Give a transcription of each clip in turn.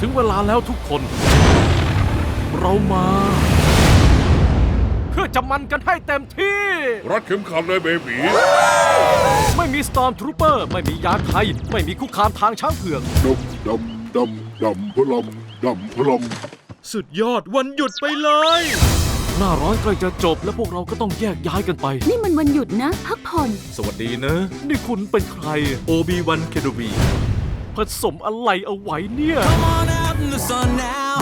ถึงเวลาแล้วทุกคน เรามา เพื่อจะมันกันให้เต็มที่ รัดเข็มขัดเลยเบบีไม่มี Storm Trooper ไม่มียาไทย ไม่มีคุกคามทางช้างเผือก ดำดำดำดำพลัมดำพลัมสุดยอดวันหยุดไปเลย หน้าร้อนใกล้จะจบและพวกเราก็ต้องแยกย้ายกันไป นี่มันวันหยุดนะ พักผ่อน สวัสดีนะ นี่คุณเป็นใคร โอบีวันเคโดบี ผสมอะไรเอาไว้เนี่ย Come on out in the sun now.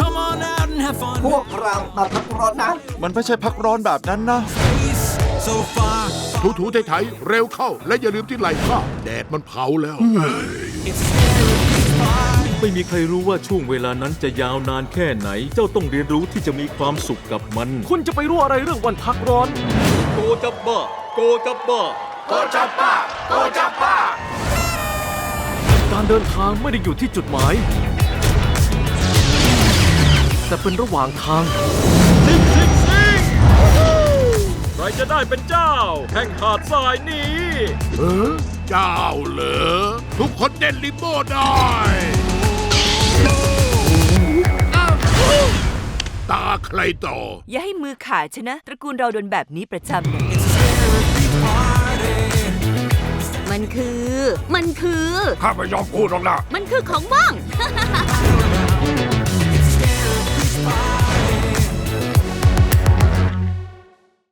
Come on out and have fun. พวกเรามาพักร้อนนะ มันไม่ใช่พักร้อนแบบนั้นนะ Space so far. ถูถูไถไถเร็วเข้า และอย่าลืมที่ไหล่ข้าแดดมันเผาแล้ว It's a scary spot. ไม่มีใครรู้ว่าช่วงเวลานั้นจะยาวนานแค่ไหน เจ้าต้องเรียนรู้ที่จะมีความสุขกับมัน คุณจะไปรู้อะไรเรื่องวันพักร้อน โกจับบ้าโกจับบ้าการ เดินทางไม่ได้อยู่ที่จุดหมาย แต่เป็นระหว่างทาง ซิงซิงซิงใครจะได้เป็นเจ้า แห่งหาดทรายนี้ เออเจ้าเหรอทุกคนเด่นลิโม่ได้อ้าวตาใครต่อ อย่าให้มือขาดชนะ ตระกูลเราโดนแบบนี้ประจำเล มันคือ ข้าไม่ยอมพูดหรอกนะ มันคือของว่าง Scary spot.